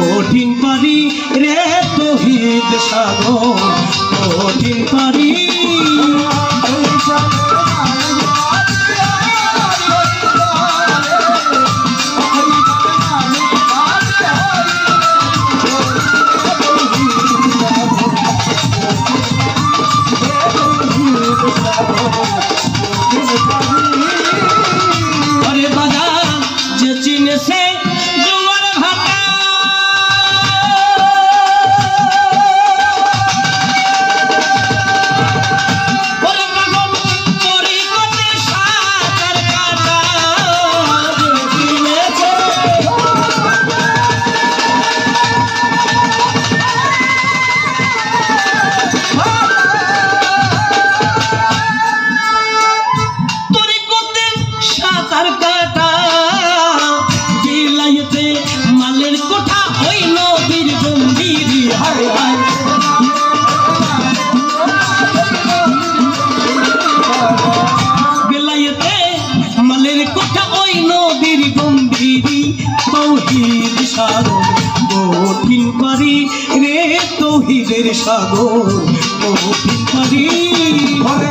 কঠিন পারি রে তোহিত সাগর কঠিন পারি বিলাইতে মালের কোঠা ওই নদীর গম্ভীর হায় হায়। বিলাইতে মালের কোঠা ওই নদীর গম্ভীর তৌহিদ সাগর। কঠিন পারি রে তৌহিদের সাগর, কঠিন পারি।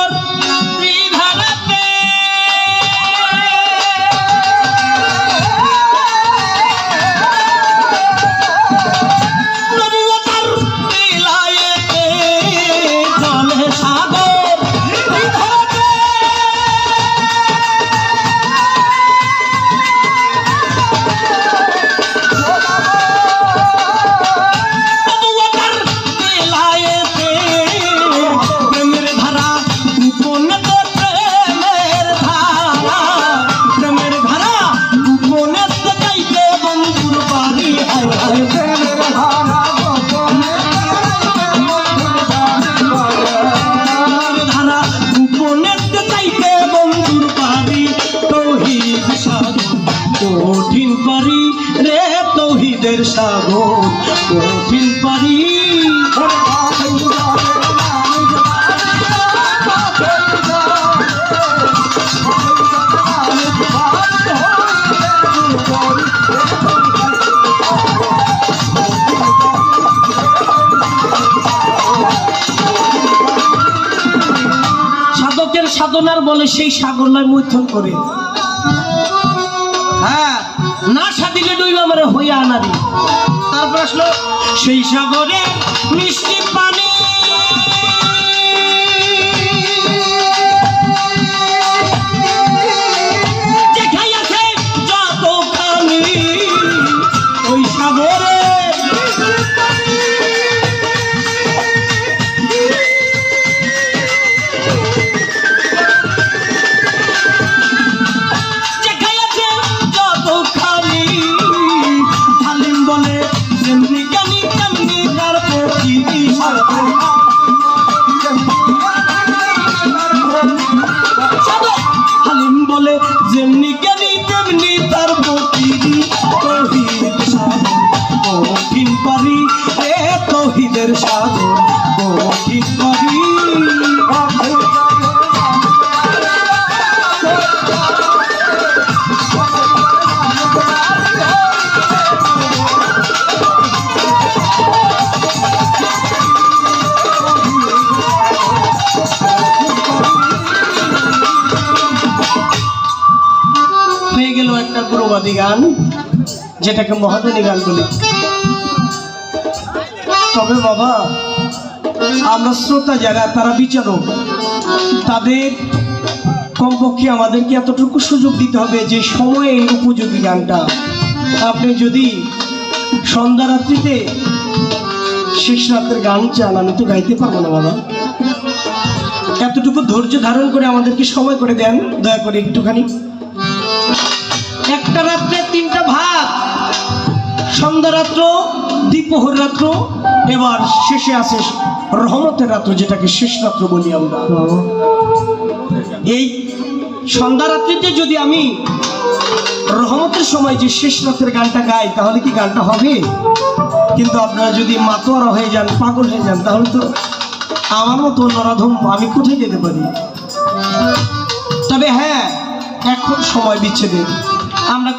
সাধকের সাধনার বলে সেই সাগর নয় মৈথন করে। না সাদিলে ডইল আমার হইয়া আনারি তারপর আসলো সেই সাগরে মিষ্টি পানি যেমনি কেন গেল গান, যেটাকে মহাজনী গান বলি। তবে বাবা, আমরা শ্রোতা যারা, তারা বিচারক, তাদের কমপক্ষে আমাদেরকে এতটুকু সুযোগ দিতে হবে যে সময়ে উপযোগী গানটা। আপনি যদি সন্ধ্যা রাত্রিতে শেষ রাতের গান চান, আমি তো গাইতে পারব না বাবা। এতটুকু ধৈর্য ধারণ করে আমাদেরকে সময় করে দেন, দয়া করে একটুখানি। সন্ধ্যা রাত্র দ্বিপ্রহর রাত্র, এবার শেষে আছে রহমতের রাত্র, যেটাকে শেষ রাত্র বলি আমরা। এই সন্ধ্যা রাত্রিতে যদি আমি রহমতের সময় যে শেষ রাতের গানটা গাই, তাহলে কি গানটা হবে? কিন্তু আপনারা যদি মাতোয়ারা হয়ে যান, পাগল হয়ে যান, তাহলে তো আমার মতো নরাধম আমি কোথায় যেতে পারি? তবে হ্যাঁ এখন সময় বিচ্ছেদের। আমরা